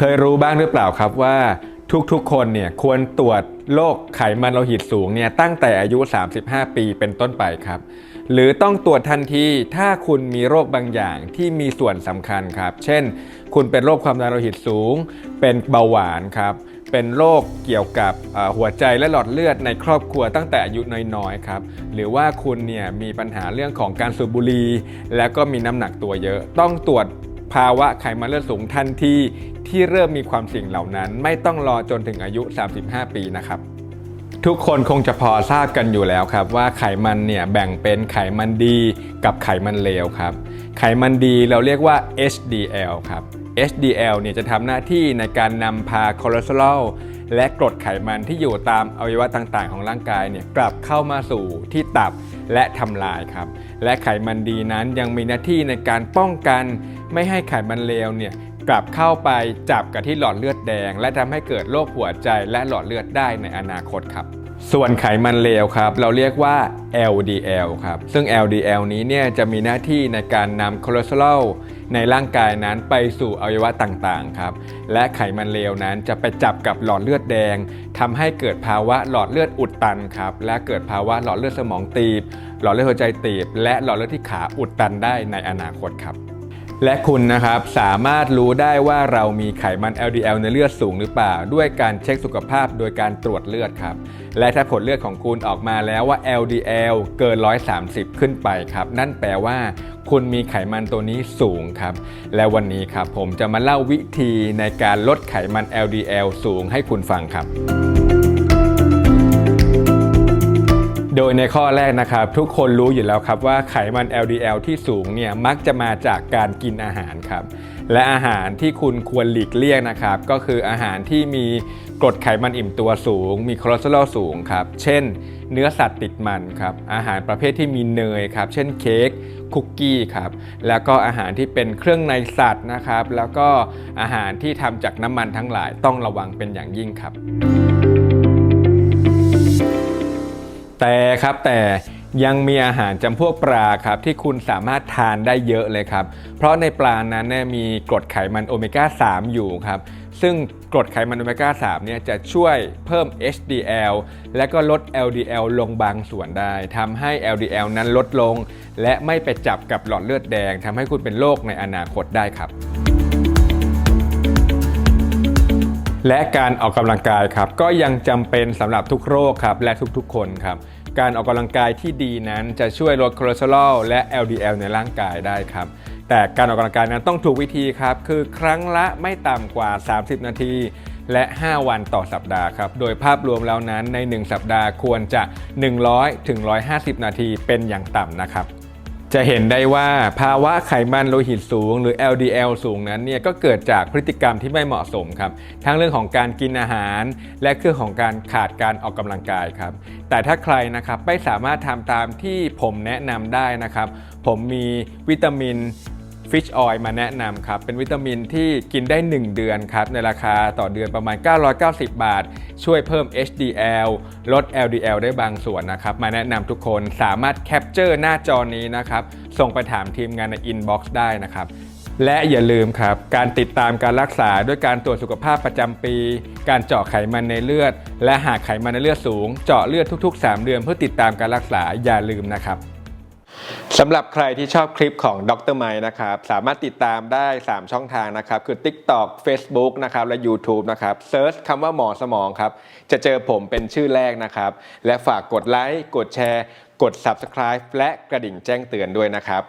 เคยรู้บ้างหรือเปล่าครับว่าทุกๆ คนเนี่ยควรตรวจโรคไขมันโลหิตสูงเนี่ยตั้งแต่อายุ 35 ปีเป็นต้นไปครับ หรือต้องตรวจทันทีถ้าคุณมีโรคบางอย่างที่มีส่วนสำคัญครับ เช่น คุณเป็นโรคความดันโลหิตสูง เป็นเบาหวานครับ เป็นโรคเกี่ยวกับหัวใจและหลอดเลือดในครอบครัวตั้งแต่อายุน้อยๆครับ หรือว่าคุณเนี่ยมีปัญหาเรื่องของการสูบบุหรี่แล้วก็มีน้ำหนักตัวเยอะ ต้องตรวจ ภาวะไขมันเลือดสูงทันทีที่เริ่มมีความเสี่ยงเหล่านั้น ไม่ต้องรอจนถึงอายุ 35 ปีนะครับทุกคนคงจะพอทราบกันอยู่แล้วครับ ว่าไขมันเนี่ยแบ่งเป็นไขมันดีกับไขมันเลวครับ ไขมันดีเราเรียกว่า HDL ครับ HDL เนี่ยจะทำหน้าที่ในการนำพาคอเลสเตอรอล และกรดไขมันที่อยู่ตามอวัยวะต่างๆ ของร่างกายเนี่ยกลับเข้ามาสู่ที่ตับและทำลายครับ และไขมันดีนั้นยังมีหน้าที่ในการป้องกัน ไม่ให้ไขมันเลวเนี่ยกลับเข้าไปจับกับที่หลอดเลือดแดง และทำให้เกิดโรคหัวใจและหลอดเลือดได้ในอนาคตครับส่วนไขมันเลวครับ เราเรียกว่า LDL ครับ ซึ่ง LDL นี้เนี่ยจะมีหน้าที่ในการนำคอเลสเตอรอล ในร่างกายนั้นไปสู่อวัยวะต่างๆครับ และไขมันเลวนั้นจะไปจับกับหลอดเลือดแดงทำให้เกิดภาวะหลอดเลือดอุดตันครับ และเกิดภาวะหลอดเลือดสมองตีบ หลอดเลือดหัวใจตีบ และหลอดเลือดที่ขาอุดตันได้ในอนาคตครับและคุณนะครับสามารถรู้ได้ว่าเรามีไขมัน LDL ในเลือดสูงหรือเปล่า ด้วยการเช็คสุขภาพโดยการตรวจเลือดครับ และถ้าผลเลือดของคุณออกมาแล้วว่า LDL เกิน 130 ขึ้นไปครับ นั่นแปลว่า คุณมีไขมันตัวนี้สูงครับ และวันนี้ครับผมจะมาเล่าวิธีในการลดไขมัน LDL สูงให้คุณฟังครับ โดยในข้อแรกนะครับ ทุกคนรู้อยู่แล้วครับว่าไขมัน LDL ที่สูงเนี่ยมักจะมาจากการกินอาหารครับและอาหารที่คุณควรหลีกเลี่ยงนะครับ ก็คืออาหารที่มีกรดไขมันอิ่มตัวสูง มีคอเลสเตอรอลสูงครับ เช่น เนื้อสัตว์ติดมันครับ อาหารประเภทที่มีเนยครับ เช่นเค้ก คุกกี้ครับแล้วก็อาหารที่เป็นเครื่องในสัตว์นะครับ แล้วก็อาหารที่ทำจากน้ำมันทั้งหลายต้องระวังเป็นอย่างยิ่งครับ แต่ครับแต่ยังมีอาหารจำพวกปลาครับที่คุณสามารถทานได้เยอะเลยครับ เพราะในปลานั้นเนี่ยมีกรดไขมันโอเมก้า 3 อยู่ครับ ซึ่งกรดไขมันโอเมก้า 3 เนี่ยจะช่วยเพิ่ม HDL และก็ลด LDL ลงบางส่วนได้ทำให้ LDL นั้นลดลง และไม่ไปจับกับหลอดเลือดแดงทำให้คุณเป็นโรคในอนาคตได้ครับ และการออกกำลังกายครับ ก็ยังจำเป็นสำหรับทุกโรคครับและทุกๆ คนครับการออกกำลังกายที่ดีนั้นจะช่วยลดคอเลสเตอรอลและ LDL ในร่างกายได้ครับ แต่การออกกำลังกายนั้นต้องถูกวิธีครับ คือครั้งละไม่ต่ำกว่า 30 นาที และ 5 วันต่อสัปดาห์ครับ โดยภาพรวมแล้วนั้นใน 1 สัปดาห์ควรจะ 100ถึง150 นาทีเป็นอย่างต่ำนะครับ จะเห็นได้ว่าภาวะไขมันโลหิตสูง หรือ LDL สูงนั้นเนี่ยก็เกิดจากพฤติกรรมที่ไม่เหมาะสมครับ ทั้งเรื่องของการกินอาหาร และเรื่องของการขาดการออกกำลังกายครับ แต่ถ้าใครนะครับไม่สามารถทำตามที่ผมแนะนำได้นะครับ ผมมีวิตามิน ฟิชออยมาแนะนำครับ เป็นวิตามินที่กินได้ 1 เดือนครับ ในราคาต่อเดือนประมาณ 990 บาท ช่วยเพิ่ม HDL ลด LDL ได้บางส่วนนะครับ มาแนะนำทุกคนสามารถแคปเจอร์หน้าจอนี้นะครับ ส่งไปถามทีมงานในอินบ็อกซ์ได้นะครับและอย่าลืมครับ การติดตามการรักษาด้วยการตรวจสุขภาพประจำปี การเจาะไขมันในเลือด และหากไขมันในเลือดสูง เจาะเลือดทุก ๆ 3 เดือนเพื่อติดตามการรักษาอย่าลืมนะครับ สำหรับใครที่ชอบคลิปของดรไมนะครับ สามารถติดตามได้ 3 ช่องทางนะครับ คือ TikTok Facebook นะครับ และ YouTube นะครับเซิร์ชคำว่าหมอสมองครับ จะเจอผมเป็นชื่อแรกนะครับ และฝากกดไลค์ กดแชร์ กด Subscribe และกระดิ่งแจ้งเตือนด้วยนะครับ